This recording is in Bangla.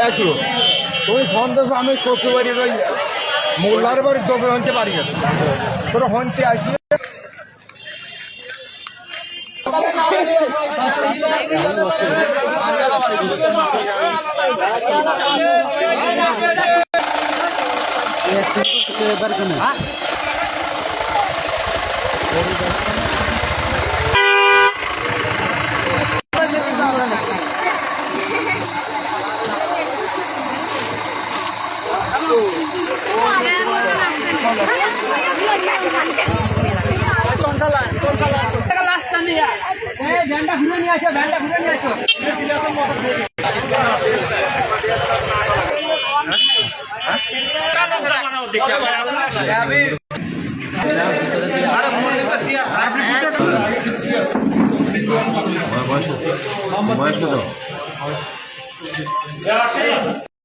আসো তুমি ফোন দিয়েছ আমি শ্বশুর বাড়ির ওই মোল্লার বাড়ির জবে হনতে পারি গেছো। তোরা হনতে আসি ভ্যানটা ঘুরে নিয়ে আসো ভ্যানটা ঘুরে নিয়ে আসো বয়স কত?